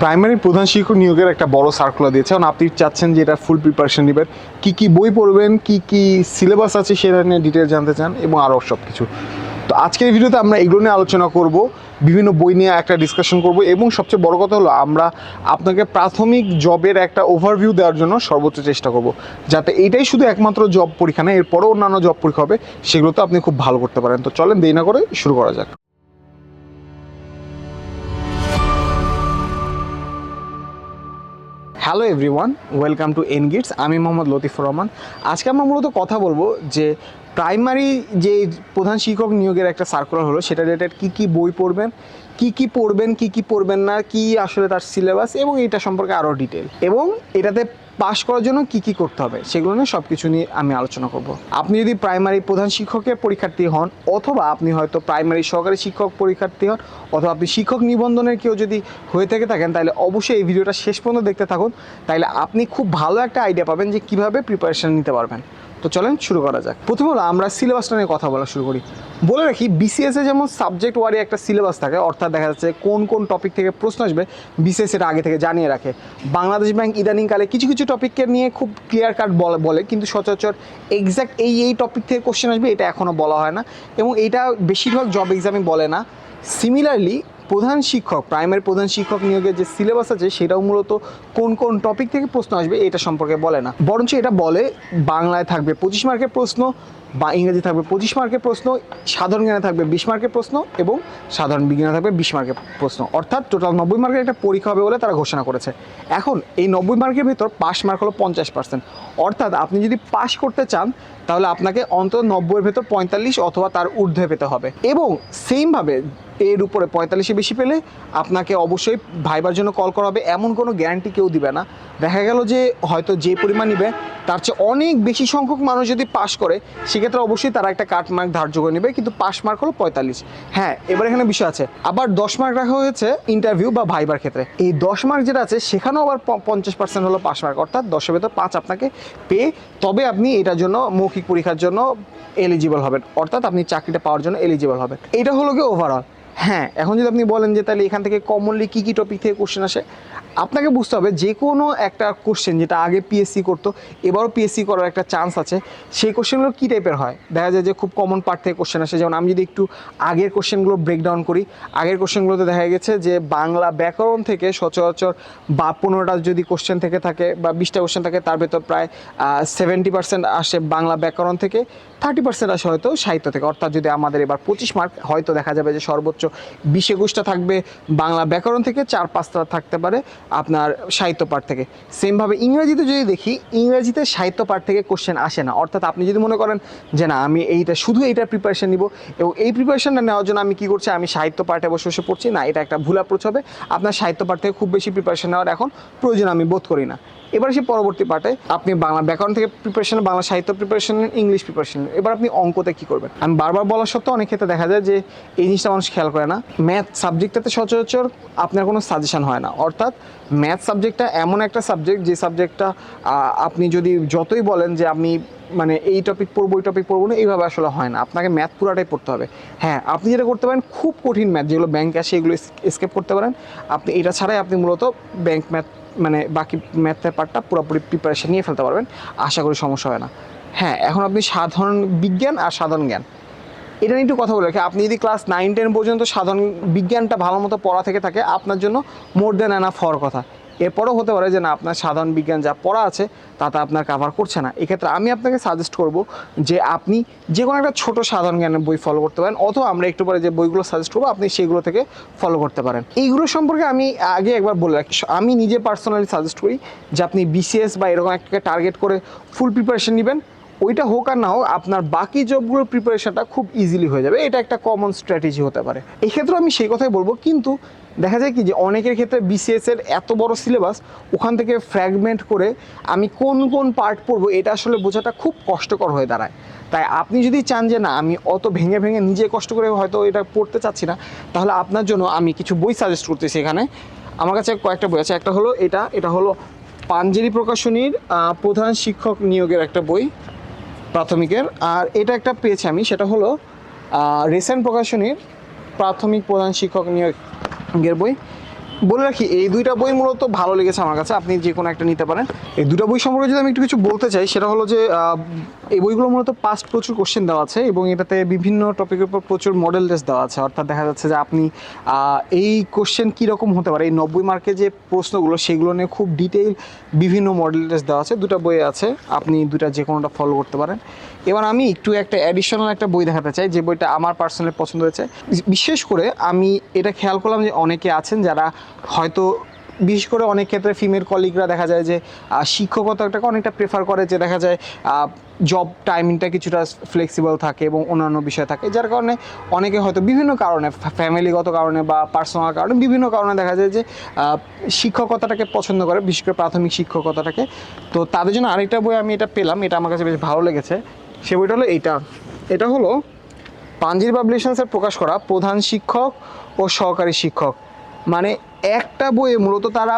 Primary প্রধান শিক্ষক নিয়োগের একটা বড় সার্কুলার দিয়েছে। এখন আপনি চাচ্ছেন যে এটা ফুল প্রিপারেশন নেবেন। কি কি বই পড়বেন, কি কি সিলেবাস আছে সেটা নিয়ে ডিটেল জানতে চান এবং আরও সব কিছু তো আজকের ভিডিওতে আমরা এগুলো নিয়ে আলোচনা করব, বিভিন্ন বই নিয়ে একটা ডিসকাশন করব এবং সবচেয়ে বড় কথা হলো আমরা আপনাকে প্রাথমিক জবের একটা ওভারভিউ দেওয়ার জন্য সর্বোচ্চ চেষ্টা করব। যাতে এইটাই শুধু একমাত্র জব পরীক্ষা না, এরপরেও অন্যান্য জব পরীক্ষা হবে, সেগুলো তো আপনি খুব ভালো করতে পারেন। তো চলেন দেরি না করে শুরু করা যাক। হ্যালো এভরিওয়ান, ওয়েলকাম টু এনগিটস, আমি মোহাম্মদ লতিফুর রহমান। আজকে আমরা মূলত কথা বলব যে প্রাইমারি যে প্রধান শিক্ষক নিয়োগের একটা সার্কুলার হলো, সেটা রিলেটেড কী কী বই পড়বেন, কি কি পড়বেন, কি কি পড়বেন না, কি আসলে তার সিলেবাস এবং এটা সম্পর্কে আরও ডিটেল এবং এটাতে পাশ করার জন্য কি কি করতে হবে সেগুলো নিয়ে সব কিছু নিয়ে আমি আলোচনা করব। আপনি যদি প্রাইমারি প্রধান শিক্ষকের পরীক্ষার্থী হন অথবা আপনি হয়তো প্রাইমারি সহকারী শিক্ষক পরীক্ষার্থী হন অথবা আপনি শিক্ষক নিবন্ধনের কেউ যদি হয়ে থেকে থাকেন, তাহলে অবশ্যই এই ভিডিওটা শেষ পর্যন্ত দেখতে থাকুন। তাহলে আপনি খুব ভালো একটা আইডিয়া পাবেন যে কীভাবে প্রিপারেশান নিতে পারবেন। তো চলেন শুরু করা যাক। প্রথম হলো আমরা সিলেবাসটা নিয়ে কথা বলা শুরু করি। বলে রাখি বিসিএসে যেমন সাবজেক্ট ওয়ারি একটা সিলেবাস থাকে, অর্থাৎ দেখা যাচ্ছে কোন কোন টপিক থেকে প্রশ্ন আসবে বিসিএস এটা আগে থেকে জানিয়ে রাখে। বাংলাদেশ ব্যাংক ইদানিংকালে কিছু কিছু টপিককে নিয়ে খুব ক্লিয়ার কাট বলে বলে, কিন্তু সচরাচর এক্স্যাক্ট এই এই টপিক থেকে কোশ্চেন আসবে, এটা এখনও বলা হয় না। এবং এটা বেশিরভাগ জব এক্সামে বলে না। সিমিলারলি প্রধান শিক্ষক, প্রাইমারি প্রধান শিক্ষক নিয়োগের যে সিলেবাস আছে, সেটাও মূলত কোন কোন টপিক থেকে প্রশ্ন আসবে এটা সম্পর্কে বলে না। বরঞ্চ এটা বলে, বাংলায় থাকবে পঁচিশ মার্কের প্রশ্ন বা ইংরেজি থাকবে পঁচিশ মার্কের প্রশ্ন, সাধারণ জ্ঞানে থাকবে বিশ মার্কের প্রশ্ন এবং সাধারণ বিজ্ঞানে থাকবে বিশ মার্কের প্রশ্ন। অর্থাৎ টোটাল নব্বই মার্কের একটা পরীক্ষা হবে বলে তারা ঘোষণা করেছে। এখন এই নব্বই মার্কের ভিতর পাস মার্ক হলো পঞ্চাশ পার্সেন্ট অর্থাৎ আপনি যদি পাস করতে চান, তাহলে আপনাকে অন্তত নব্বইয়ের ভেতর পঁয়তাল্লিশ অথবা তার ঊর্ধ্বে পেতে হবে। এবং সেমভাবে এর উপরে পঁয়তাল্লিশে বেশি পেলে আপনাকে অবশ্যই ভাইবার জন্য কল করা হবে এমন কোনো গ্যারান্টি কেউ দিবে না। দেখা গেল যে হয়তো যে পরিমাণ নিবে, তার চেয়ে অনেক বেশি সংখ্যক মানুষ যদি পাস করে, সেক্ষেত্রে অবশ্যই তারা একটা কাট মার্ক ধার্য করে নেবে, কিন্তু পাস মার্ক হলো পঁয়তাল্লিশ। হ্যাঁ এবার এখানে বিষয় আছে। আবার দশ মার্ক রাখা হয়েছে ইন্টারভিউ বা ভাইবার ক্ষেত্রে। এই দশ মার্ক যেটা আছে, সেখানেও আবার পঞ্চাশ পার্সেন্ট হলো পাস মার্ক অর্থাৎ দশের ভেতর পাঁচ আপনাকে পেয়ে তবে আপনি এটার জন্য মৌখিক পরীক্ষার জন্য এলিজিবল হবেন। অর্থাৎ আপনি চাকরিটা পাওয়ার জন্য এলিজিবল হবেন। এটা হলো কি ওভারঅল হ্যাঁ এখন যদি আপনি বলেন যে তাহলে এখান থেকে কমনলি কী কী টপিক থেকে কোশ্চেন আসে, আপনাকে বুঝতে হবে যে কোনো একটা কোশ্চেন যেটা আগে পিএসসি করতো, এবারও পিএসসি করার একটা চান্স আছে। সেই কোশ্চেনগুলো কী টাইপের হয়? দেখা যায় যে খুব কমন পার্ট থেকে কোশ্চেন আসে। যেমন আমি যদি একটু আগের কোশ্চেনগুলো ব্রেকডাউন করি, আগের কোশ্চেনগুলোতে দেখা গেছে যে বাংলা ব্যাকরণ থেকে সচরাচর বা পনেরোটা যদি কোশ্চেন থেকে থাকে বা বিশটা কোশ্চেন থাকে, তার ভেতর প্রায় সেভেন্টি পার্সেন্ট আসে বাংলা ব্যাকরণ থেকে থার্টি পার্সেন্ট আসে হয়তো সাহিত্য থেকে। অর্থাৎ যদি আমাদের এবার পঁচিশ মার্ক হয়তো দেখা যাবে যে সর্বোচ্চ বিশ একুশটা থাকবে বাংলা ব্যাকরণ থেকে, চার পাঁচটা থাকতে পারে আপনার সাহিত্য পাঠ থেকে। সেমভাবে ইংরেজিতে যদি দেখি, ইংরেজিতে সাহিত্য পাঠ থেকে কোশ্চেন আসে না। অর্থাৎ আপনি যদি মনে করেন যে না, আমি এইটা, শুধু এইটার প্রিপারেশান নিব, এবং এই প্রিপারেশনটা নেওয়ার জন্য আমি কী করছি? আমি সাহিত্য পাঠে বসে বসে পড়ছি। না, এটা একটা ভুল অ্যাপ্রোচ হবে। আপনার সাহিত্য পাঠ থেকে খুব বেশি প্রিপারেশন নেওয়ার এখন প্রয়োজন আমি বোধ করি না। এবার সে পরবর্তী পার্টে। আপনি বাংলা ব্যাকরণ থেকে প্রিপারেশন বাংলা সাহিত্য প্রিপারেশন ইংলিশ প্রিপারেশন এবার আপনি অঙ্কতে কী করবেন? আমি বারবার বলা সত্ত্বেও অনেক ক্ষেত্রে দেখা যায় যে এই জিনিসটা মানুষ খেয়াল করে না। ম্যাথ সাবজেক্টটাতে সচরাচর আপনার কোনো সাজেশন হয় না। অর্থাৎ ম্যাথ সাবজেক্টটা এমন একটা সাবজেক্ট যে সাবজেক্টটা আপনি যদি যতই বলেন যে আমি মানে এই টপিক পড়ব, এই টপিক পড়ব না, এইভাবে আসলে হয় না। আপনাকে ম্যাথ পুরাটাই পড়তে হবে। হ্যাঁ আপনি যেটা করতে পারেন, খুব কঠিন ম্যাথ যেগুলো ব্যাংক আসে, এগুলো স্কেপ করতে পারেন। আপনি এটা ছাড়াই আপনি মূলত ব্যাংক ম্যাথ মানে বাকি ম্যাথের পার্টটা পুরোপুরি প্রিপারেশান নিয়ে ফেলতে পারবেন। আশা করি সমস্যা হয় না। হ্যাঁ এখন আপনি সাধারণ বিজ্ঞান আর সাধারণ জ্ঞান। এটা নিয়ে একটু কথা বলে রাখি। আপনি যদি ক্লাস নাইন টেন পর্যন্ত সাধারণ বিজ্ঞানটা ভালো মতো পড়া থেকে থাকে, আপনার জন্য মোর দেন অ্যানাফ হওয়ার কথা। এরপরও হতে পারে যে না, আপনার সাধারণ বিজ্ঞান যা পড়া আছে, তাতে আপনার কাভার করছে না। এক্ষেত্রে আমি আপনাকে সাজেস্ট করব যে আপনি যে কোনো একটা ছোটো সাধারণ জ্ঞানের বই ফলো করতে পারেন, অথবা আমরা একটু পরে যে বইগুলো সাজেস্ট করব, আপনি সেগুলো থেকে ফলো করতে পারেন। এইগুলো সম্পর্কে আমি আগে একবার বলে রাখি। আমি নিজে পার্সোনালি সাজেস্ট করি যে আপনি বিসিএস বা এরকম একটা টার্গেট করে ফুল প্রিপারেশন নেবেন। ওইটা হোক আর না হোক, আপনার বাকি জবগুলোর প্রিপারেশনটা খুব ইজিলি হয়ে যাবে। এটা একটা কমন স্ট্র্যাটেজি হতে পারে। এই ক্ষেত্রে আমি সেই কথাই বলব, কিন্তু দেখা যায় কি যে অনেকের ক্ষেত্রে বিসিএস এর এত বড় সিলেবাস ওখান থেকে ফ্র্যাগমেন্ট করে আমি কোন কোন পার্ট পড়ব, এটা আসলে বোঝাটা খুব কষ্টকর হয়ে দাঁড়ায়। তাই আপনি যদি চান যে না, আমি অত ভেঙে ভেঙে নিজে কষ্ট করে হয়তো এটা পড়তে চাচ্ছি না, তাহলে আপনার জন্য আমি কিছু বই সাজেস্ট করতেছি এখানে। আমার কাছে কয়েকটা বই আছে। একটা হলো এটা এটা হলো পাঞ্জেরি প্রকাশনীর প্রধান শিক্ষক নিয়োগের একটা বই। প্রাথমিকের। আর এটা একটা পেয়েছি আমি, সেটা হলো রেসেন্ট প্রকাশনীর প্রাথমিক প্রধান শিক্ষক নিয়োগের বই। বলে রাখি, এই দুইটা বই মূলত ভালো লেগেছে আমার কাছে, আপনি যে কোনো একটা নিতে পারেন। এই দুটা বই সম্পর্কে যদি আমি একটু কিছু বলতে চাই, সেটা হলো যে এই বইগুলো মূলত পাস্ট প্রচুর কোশ্চেন দেওয়া আছে এবং এটাতে বিভিন্ন টপিকের উপর প্রচুর মডেল টেস্ট দেওয়া আছে। অর্থাৎ দেখা যাচ্ছে যে আপনি এই কোশ্চেন কীরকম হতে পারে? এই নব্বই মার্কের যে প্রশ্নগুলো, সেগুলো নিয়ে খুব ডিটেইল বিভিন্ন মডেল টেস্ট দেওয়া আছে। দুটো বই আছে, আপনি দুটা যে কোনোটা ফলো করতে পারেন। এবার আমি একটু একটা অ্যাডিশনাল একটা বই দেখাতে চাই, যে বইটা আমার পার্সোনালি পছন্দ হয়েছে। বিশেষ করে আমি এটা খেয়াল করলাম যে অনেকে আছেন যারা হয়তো বিশেষ করে অনেক ক্ষেত্রে ফিমেল কলিগরা দেখা যায় যে শিক্ষকতাটাকে অনেকটা প্রেফার করে যে দেখা যায় জব টাইমিংটা কিছুটা ফ্লেক্সিবল থাকে এবং অন্যান্য বিষয় থাকে। যার কারণে অনেকে হয়তো বিভিন্ন কারণে ফ্যামিলিগত কারণে বা পার্সোনাল কারণে বিভিন্ন কারণে দেখা যায় যে শিক্ষকতাটাকে পছন্দ করে, বিশেষ করে প্রাথমিক শিক্ষকতাটাকে। তো তাদের জন্য আরেকটা বই আমি এটা পেলাম, এটা আমার কাছে বেশ ভালো লেগেছে। সে বইটা হলো এইটা। এটা হলো পাঞ্জির পাবলিশনসের প্রকাশ করা প্রধান শিক্ষক ও সহকারী শিক্ষক। মানে একটা বইয়ে মূলত তারা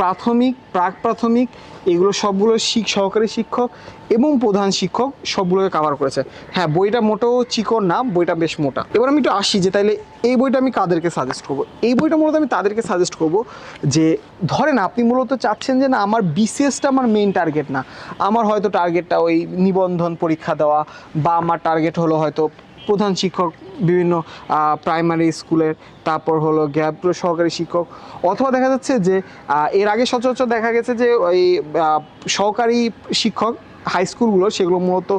প্রাথমিক, প্রাক প্রাথমিক এগুলো সবগুলো শিক সহকারী শিক্ষক এবং প্রধান শিক্ষক সবগুলোকে কাভার করেছে। হ্যাঁ বইটা মোটেও চিকন না, বইটা বেশ মোটা। এবার আমি একটু আসি যে তাইলে এই বইটা আমি কাদেরকে সাজেস্ট করব? এই বইটা মূলত আমি তাদেরকে সাজেস্ট করব যে, ধরেন আপনি মূলত চাচ্ছেন যে না, আমার বিসিএসটা আমার মেইন টার্গেট না। আমার হয়তো টার্গেটটা ওই নিবন্ধন পরীক্ষা দেওয়া বা আমার টার্গেট হলো হয়তো প্রধান শিক্ষক বিভিন্ন প্রাইমারি স্কুলের তারপর হলো গ্যাপ সহকারী শিক্ষক। অথবা দেখা যাচ্ছে যে এর আগে সচরাচর দেখা গেছে যে, ওই সহকারী শিক্ষক হাই স্কুলগুলো সেগুলো মূলত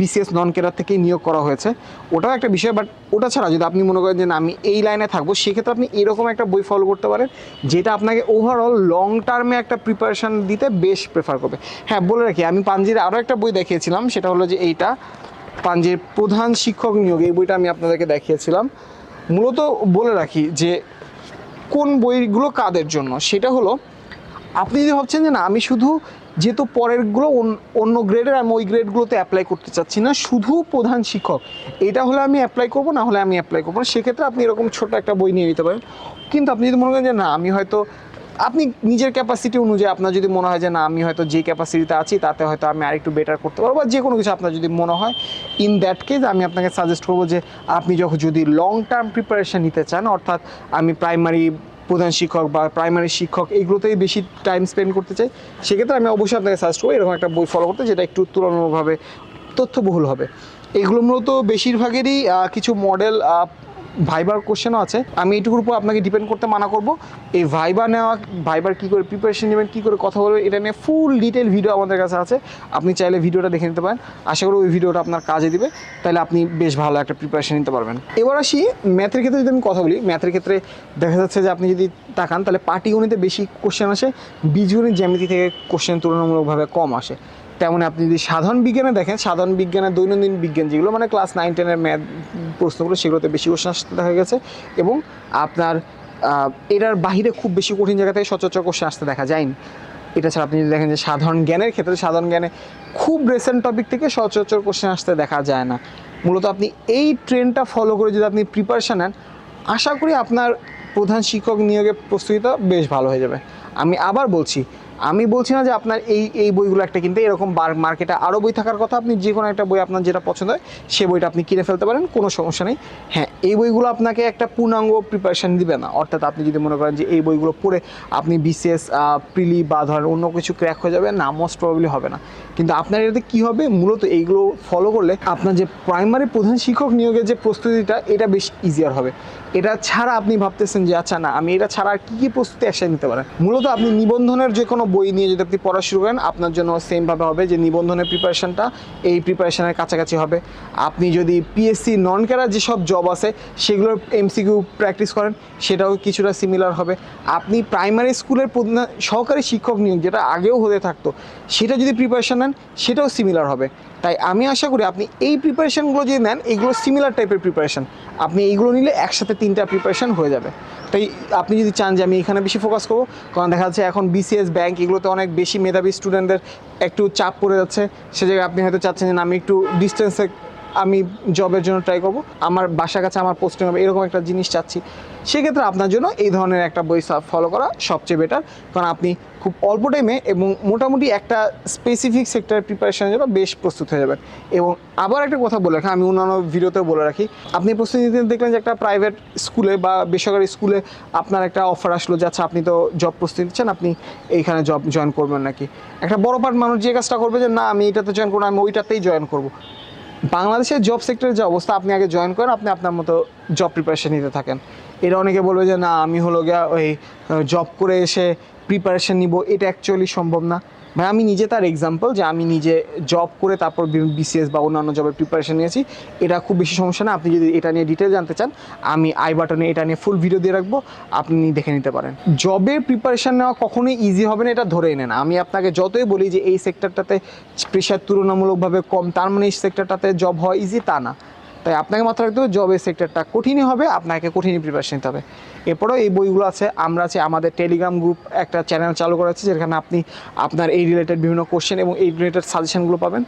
বিসিএস নন কেরার থেকেই নিয়োগ করা হয়েছে। ওটাও একটা বিষয় বাট ওটা ছাড়া যদি আপনি মনে করেন যে আমি এই লাইনে থাকব, সেক্ষেত্রে আপনি এরকম একটা বই ফলো করতে পারেন, যেটা আপনাকে ওভারঅল লং টার্মে একটা প্রিপারেশন দিতে বেশ প্রেফার করবে। হ্যাঁ বলে রাখি, আমি পাঞ্জির আরও একটা বই দেখিয়েছিলাম, সেটা হলো যে, এইটা পাঞ্জের প্রধান শিক্ষক নিয়োগ, এই বইটা আমি আপনাদেরকে দেখিয়েছিলাম। মূলত বলে রাখি যে, কোন বইগুলো কাদের জন্য? সেটা হলো, আপনি যদি ভাবছেন যে না, আমি শুধু যেহেতু পরেরগুলো অন- অন্য গ্রেডের আমি ওই গ্রেডগুলোতে অ্যাপ্লাই করতে চাচ্ছি না, শুধু প্রধান শিক্ষক, এটা হলে আমি অ্যাপ্লাই করব, না হলে আমি অ্যাপ্লাই করব না, সেক্ষেত্রে আপনি এরকম ছোট একটা বই নিয়ে নিতে পারেন। কিন্তু আপনি যদি মনে করেন যে না, আমি হয়তো আপনি নিজের ক্যাপাসিটি অনুযায়ী আপনার যদি মনে হয় যে না, আমি হয়তো যে ক্যাপাসিটিতে আছি, তাতে হয়তো আমি আরেকটু বেটার করতে পারব বা যে কোনো কিছু আপনার যদি মনে হয় ইন দ্যাট কেস আমি আপনাকে সাজেস্ট করব যে আপনি যখন যদি লং টার্ম প্রিপারেশন নিতে চান, অর্থাৎ আমি প্রাইমারি প্রধান শিক্ষক বা প্রাইমারি শিক্ষক এইগুলোতেই বেশি টাইম স্পেন্ড করতে চাই, সেক্ষেত্রে আমি অবশ্যই আপনাকে সাজেস্ট করব এরকম একটা বই ফলো করতে, যেটা একটু তুলনামূলকভাবে তথ্যবহুল হবে। এগুলো মূলত বেশিরভাগেরই কিছু মডেল ভাইবার কোশ্চেনও আছে। আমি এইটুকুর উপর আপনাকে ডিপেন্ড করতে মানা করব। এই ভাইবা নেওয়া ভাইবার কী করে প্রিপারেশন নেবেন, কী করে কথা বলবেন, এটা নিয়ে ফুল ডিটেল ভিডিও আমাদের কাছে আছে। আপনি চাইলে ভিডিওটা দেখে নিতে পারেন। আশা করি ওই ভিডিওটা আপনার কাজে দিবে। তাহলে আপনি বেশ ভালো একটা প্রিপারেশন নিতে পারবেন। এবার আসি ম্যাথের ক্ষেত্রে যদি আমি কথা বলি ম্যাথের ক্ষেত্রে দেখা যাচ্ছে যে আপনি যদি তাকান, তাহলে পাটিগণিতে বেশি কোশ্চেন আসে, বীজগণিত জ্যামিতি থেকে কোশ্চেন তুলনামূলকভাবে কম আসে। তেমন আপনি যদি সাধারণ বিজ্ঞানে দেখেন, সাধারণ বিজ্ঞানের দৈনন্দিন বিজ্ঞান যেগুলো মানে ক্লাস নাইন টেনের ম্যাথ প্রশ্নগুলো, সেগুলোতে বেশি কোশ্চেন আসতে দেখা গেছে এবং আপনার এটার বাহিরে খুব বেশি কঠিন জায়গা থেকে সচরাচর কোশ্চেন আসতে দেখা যায়নি। এটা ছাড়া আপনি যদি দেখেন যে সাধারণ জ্ঞানের ক্ষেত্রে, সাধারণ জ্ঞানে খুব রেসেন্ট টপিক থেকে সচরাচর কোশ্চেন আসতে দেখা যায় না। মূলত আপনি এই ট্রেনটা ফলো করে যদি আপনি প্রিপারেশান নেন, আশা করি আপনার প্রধান শিক্ষক নিয়োগের প্রস্তুতিটা বেশ ভালো হয়ে যাবে। আমি আবার বলছি আমি বলছি না যে আপনার এই এই বইগুলো একটা কিনতে, এরকম মার্কেটে আরও বই থাকার কথা আপনি যে কোনো একটা বই আপনার যেটা পছন্দ হয়, সে বইটা আপনি কিনে ফেলতে পারেন, কোনো সমস্যা নেই। হ্যাঁ এই বইগুলো আপনাকে একটা পূর্ণাঙ্গ প্রিপারেশান দিবে না। অর্থাৎ আপনি যদি মনে করেন যে এই বইগুলো পড়ে আপনি বিশেষ প্রিলি বা ধরেন অন্য কিছু ক্র্যাক হয়ে যাবে, না মোস্ট প্রবাবলি হবে না। কিন্তু আপনার এটাতে কী হবে? মূলত এইগুলো ফলো করলে আপনার যে প্রাইমারি প্রধান শিক্ষক নিয়োগের যে প্রস্তুতিটা, এটা বেশ ইজিয়ার হবে। এটা ছাড়া আপনি ভাবতেছেন যে আচ্ছা না, আমি এটা ছাড়া আর কী কী প্রস্তুতি একসাথে নিতে পারেন? মূলত আপনি নিবন্ধনের যে কোনো বই নিয়ে যদি আপনি পড়া শুরু করেন, আপনার জন্য সেমভাবে হবে যে, নিবন্ধনের প্রিপারেশনটা এই প্রিপারেশনের কাছাকাছি হবে। আপনি যদি পিএসসি নন ক্যারার যেসব জব আছে, সেগুলোর এমসিকিউ প্র্যাকটিস করেন, সেটাও কিছুটা সিমিলার হবে। আপনি প্রাইমারি স্কুলের সহকারী শিক্ষক নিয়োগ, যেটা আগেও হতে থাকতো, সেটা যদি প্রিপারেশান নেন, সেটাও সিমিলার হবে। তাই আমি আশা করি আপনি এই প্রিপারেশনগুলো যদি নেন, এগুলো সিমিলার টাইপের প্রিপারেশান আপনি এইগুলো নিলে একসাথে তিনটা প্রিপারেশান হয়ে যাবে। তাই আপনি যদি চান যে আমি এখানে বেশি ফোকাস করব, কারণ দেখা যাচ্ছে এখন বিসিএস ব্যাংক এগুলোতে অনেক বেশি মেধাবী স্টুডেন্টদের একটু চাপ পড়ে যাচ্ছে। সে জায়গায় আপনি হয়তো চাচ্ছেন যে আমি একটু ডিস্টেন্সে আমি জবের জন্য ট্রাই করব, আমার বাসার কাছে আমার পোস্টিং হবে, এরকম একটা জিনিস চাচ্ছি। সেক্ষেত্রে আপনার জন্য এই ধরনের একটা বই ফলো করা সবচেয়ে বেটার কারণ আপনি খুব অল্প টাইমে এবং মোটামুটি একটা স্পেসিফিক সেক্টরের প্রিপারেশনের জন্য বেশ প্রস্তুত হয়ে যাবেন। এবং আবার একটা কথা বলে রাখি, আমি অন্যান্য ভিডিওতেও বলে রাখি, আপনি প্রস্তুতি নিতে দেখলেন যে একটা প্রাইভেট স্কুলে বা বেসরকারি স্কুলে আপনার একটা অফার আসলো যাচ্ছে আপনি তো জব প্রস্তুতি নিচ্ছেন, আপনি এইখানে জব জয়েন করবেন নাকি? একটা বড় পার্ট মানুষ যে কাজটা করবে যে, না, আমি এটাতে জয়েন করব আমি ওইটাতেই জয়েন করব। বাংলাদেশের জব সেক্টরের যে অবস্থা, আপনি আগে জয়েন করেন, আপনি আপনার মতো জব প্রিপারেশন নিতে থাকেন। এটা অনেকে বলবে যে, না, আমি হলো গিয়া ওই জব করে এসে প্রিপারেশন নিব, এটা অ্যাকচুয়ালি সম্ভব না। ভাই আমি নিজে তার এক্সাম্পল যে আমি নিজে জব করে তারপর বিসিএস বা অন্যান্য জবের প্রিপারেশন নিয়েছি। এটা খুব বেশি সমস্যা না, আপনি যদি এটা নিয়ে ডিটেল জানতে চান, আমি আই বাটনে এটা নিয়ে ফুল ভিডিও দিয়ে রাখব, আপনি দেখে নিতে পারেন। জবের প্রিপারেশন নেওয়া কখনোই ইজি হবে না, এটা ধরেই নেন। আমি আপনাকে যতই বলি যে এই সেক্টরটাতে প্রেশার তুলনামূলকভাবে কম, তার মানে এই সেক্টরটাতে জব হওয়া ইজি তা না। তাই আপনাকে মাথায় রাখতে হবে জবের সেক্টরটা কঠিনই হবে, আপনাকে কঠিনই প্রিপারেশন নিতে হবে। এরপরেও এই বইগুলো আছে, আমরা আছে আমাদের টেলিগ্রাম গ্রুপ একটা চ্যানেল চালু করা আছে, যেখানে আপনি আপনার এই রিলেটেড বিভিন্ন কোশ্চেন এবং এই রিলেটেড সাজেশনগুলো পাবেন।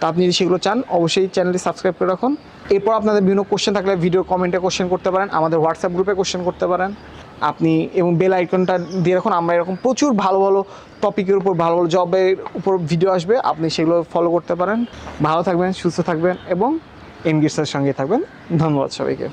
তো আপনি যদি সেগুলো চান, অবশ্যই চ্যানেলটি সাবস্ক্রাইব করে রাখুন। এরপর আপনাদের বিভিন্ন কোশ্চেন থাকলে ভিডিও কমেন্টে কোশ্চেন করতে পারেন, আমাদের হোয়াটসঅ্যাপ গ্রুপে কোশ্চেন করতে পারেন। আপনি এবং বেল আইকনটা দিয়ে রাখুন, আমরা এরকম প্রচুর ভালো ভালো টপিকের উপর, ভালো ভালো জবের উপর ভিডিও আসবে, আপনি সেগুলো ফলো করতে পারেন। ভালো থাকবেন, সুস্থ থাকবেন এবং এনগেজের সঙ্গে থাকবেন। ধন্যবাদ সবাইকে।